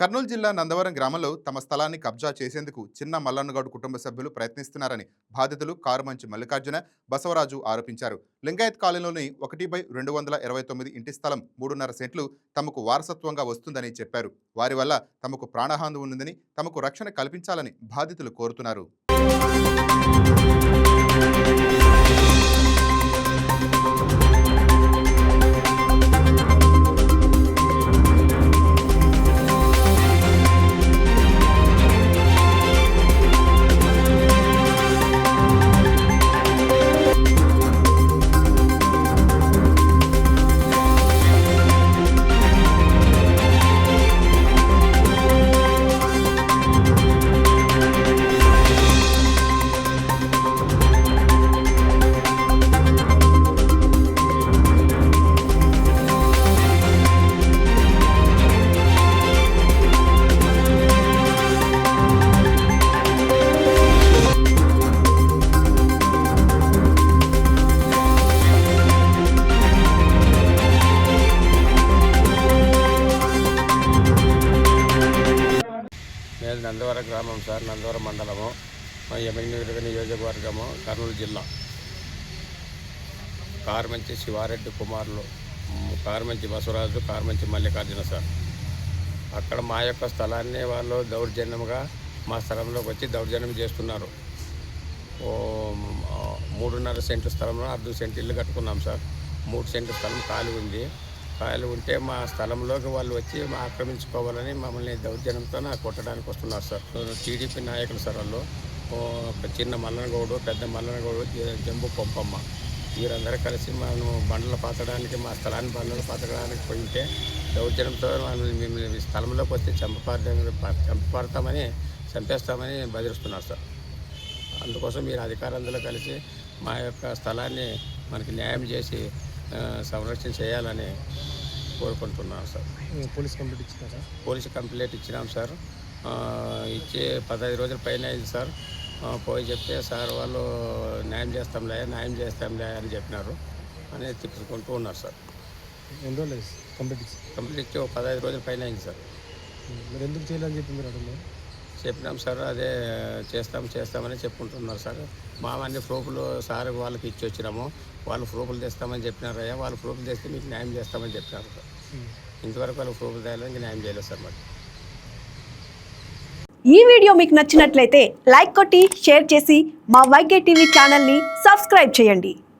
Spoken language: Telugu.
కర్నూలు జిల్లా నందవరం గ్రామంలో తమ స్థలాన్ని కబ్జా చేసేందుకు చిన్న మల్లన్నగౌడ్ కుటుంబ సభ్యులు ప్రయత్నిస్తున్నారని బాధితులు కారుమంచి మల్లికార్జున బసవరాజు ఆరోపించారు. లింగాయత్ కాలనీలోని ఒకటి బై రెండు వందల ఇరవై తొమ్మిది ఇంటి స్థలం మూడున్నర సెంట్లు తమకు వారసత్వంగా వస్తుందని చెప్పారు. వారి వల్ల తమకు ప్రాణహాని ఉందని తమకు రక్షణ కల్పించాలని బాధితులు కోరుతున్నారు. నందవరం గ్రామం సార్ నందవరం మండలము. మా ఎమ్మెల్యే నియోజకవర్గము కర్నూలు జిల్లా. కారుమంచి శివారెడ్డి కుమారులు మ్, కారుమంచి బసవరాజు కారుమంచి మల్లికార్జున సార్. అక్కడ మా యొక్క స్థలాన్ని వాళ్ళు దౌర్జన్యంగా మా స్థలంలోకి వచ్చి దౌర్జన్యం చేస్తున్నారు. మూడున్నర సెంటు స్థలంలో అర్ధ సెంట్ ఇల్లు కట్టుకున్నాం సార్. మూడు సెంట్ల స్థలం ఖాళీ ఉంది. వాళ్ళు ఉంటే మా స్థలంలోకి వాళ్ళు వచ్చి మా ఆక్రమించుకోవాలని మమ్మల్ని దౌర్జన్యంతో నాకు కొట్టడానికి వస్తున్నారు సార్. టీడీపీ నాయకులు సార్ వాళ్ళు. ఒక చిన్న మల్లనగౌడు పెద్ద మల్లనగౌడు జంబు పొంపమ్మ. వీరందరూ కలిసి మనం బండలు పాతడానికి మా స్థలాన్ని బండలు పాతడానికి పోయింటే దౌర్జన్యంతో మమ్మల్ని మిమ్మల్ని స్థలంలోకి వస్తే చంపపారడం చంపపాడతామని చంపేస్తామని బెదిరిస్తున్నారు సార్. అందుకోసం మీరు అధికారులందరూ కలిసి మా యొక్క స్థలాన్ని మనకి న్యాయం చేసి సంరక్షణ చేయాలని కోరుకుంటున్నాను సార్. పోలీస్ కంప్లీట్ ఇచ్చినారా? పోలీసు కంప్లైంట్ ఇచ్చినాం సార్. ఇచ్చి పదహైదు రోజుల పైన అయింది సార్. పోయి చెప్తే సార్ వాళ్ళు న్యాయం చేస్తాంలే న్యాయం చేస్తాంలే అని చెప్పినారు. అని తిప్పుకుంటూ ఉన్నారు సార్. ఎన్ని రోజులు కంప్లీట్ ఇచ్చి కంప్లీట్ ఇచ్చి ఒక పదహైదు రోజుల పైన అయింది సార్. మీరు ఎందుకు చేయాలని చెప్పి మీరు అడుగుతున్నారు? చెప్పినాం సార్ అదే చేస్తాం చేస్తామని చెప్పుకుంటున్నారు సార్. మామన్ని ప్రూఫ్లు సార్ వాళ్ళకి ఇచ్చి వచ్చినాము. వాళ్ళు ప్రూఫ్లు తెస్తామని చెప్పినారయ్యా వాళ్ళు ప్రూఫ్లు తెస్తే మీకు న్యాయం చేస్తామని చెప్పినారు సార్. ఇంతవరకు వాళ్ళు ప్రూఫ్లు తేయాలని ఇంకా న్యాయం చేయలేదు సార్ మరి ఈ వీడియో మీకు నచ్చినట్లయితే లైక్ కొట్టి షేర్ చేసి మా వైకే టీవీ ఛానల్ని సబ్స్క్రైబ్ చేయండి.